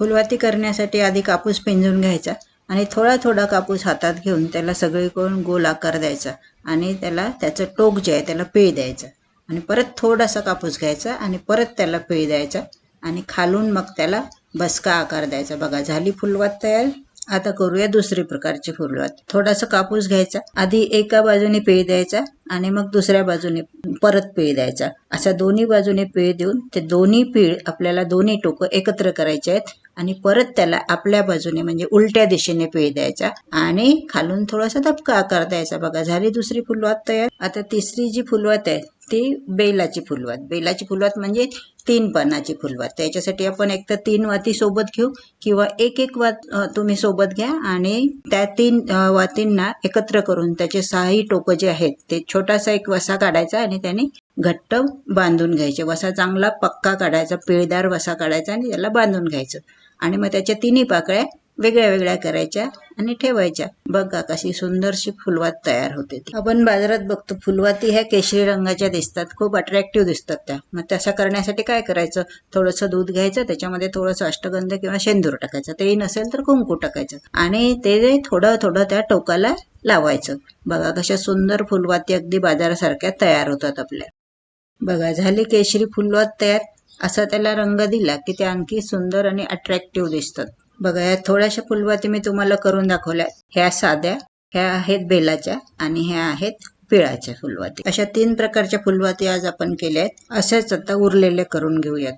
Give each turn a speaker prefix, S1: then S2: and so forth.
S1: फुलवाती करण्यासाठी आधी कापूस पिंजून घ्यायचा आणि थोडा थोडा कापूस हातात घेऊन त्याला सगळीकडून गोल आकार द्यायचा आणि त्याला त्याचं टोक जे आहे त्याला पिळ द्यायचं. आणि परत थोडासा कापूस घ्यायचा आणि परत त्याला पिळ द्यायचा आणि खालून मग त्याला बसका आकार द्यायचा. बघा झाली फुलवात तयार. आता करूया दुसरी प्रकारची फुलवात. थोडासा कापूस घ्यायचा. आधी एका बाजूने पेळ द्यायचा आणि मग दुसऱ्या बाजूने परत पिळ द्यायचा. अशा दोन्ही बाजूने पेळ देऊन ते दोन्ही पीळ आपल्याला दोन्ही टोकं एकत्र करायचे आहेत. आणि परत त्याला आपल्या बाजूने म्हणजे उलट्या दिशेने पिळ द्यायचा आणि खालून थोडासा धपका आकार द्यायचा. बघा झाली दुसरी फुलवात तयार. आता तिसरी जी फुलवात आहे ती बेलाची फुलवात. बेलाची फुलवात म्हणजे तीन पानाची फुलवात. त्याच्यासाठी आपण एक तर तीन वाती सोबत घेऊ किंवा एक एक वात तुम्ही सोबत घ्या आणि त्या तीन वातींना एकत्र करून त्याचे सहाही टोकं जे आहेत ते छोटासा एक वसा काढायचा आणि त्याने घट्ट बांधून घ्यायचे. वसा चांगला पक्का काढायचा पिळदार वसा काढायचा आणि त्याला बांधून घ्यायचं. आणि मग त्याच्या तिन्ही पाकळ्या वेगळ्या वेगळ्या करायच्या आणि ठेवायच्या. बघा कशी सुंदरशी फुलवात तयार होते ती. आपण बाजारात बघतो फुलवाती ह्या केशरी रंगाच्या दिसतात. खूप अट्रॅक्टिव्ह दिसतात त्या. मग तसं करण्यासाठी काय करायचं? थोडंसं दूध घ्यायचं त्याच्यामध्ये थोडंसं अष्टगंध किंवा शेंदूर टाकायचं. तेही नसेल तर कुंकू टाकायचं. आणि ते थोडं थोडं त्या टोकाला लावायचं. बघा कशा सुंदर फुलवाती अगदी बाजारासारख्या तयार होतात आपल्या. बघा झाली केशरी फुलवात तयार. असा त्याला रंग दिला की ते आणखी सुंदर आणि अट्रॅक्टिव्ह दिसतात. बघा या थोड्याशा फुलवाती मी तुम्हाला करून दाखवल्या. ह्या साध्या ह्या आहेत बेलाच्या आणि ह्या आहेत पिळाच्या फुलवाती. अशा तीन प्रकारच्या फुलवाती आज आपण केल्या आहेत. असेच आता उरलेले करून घेऊयात.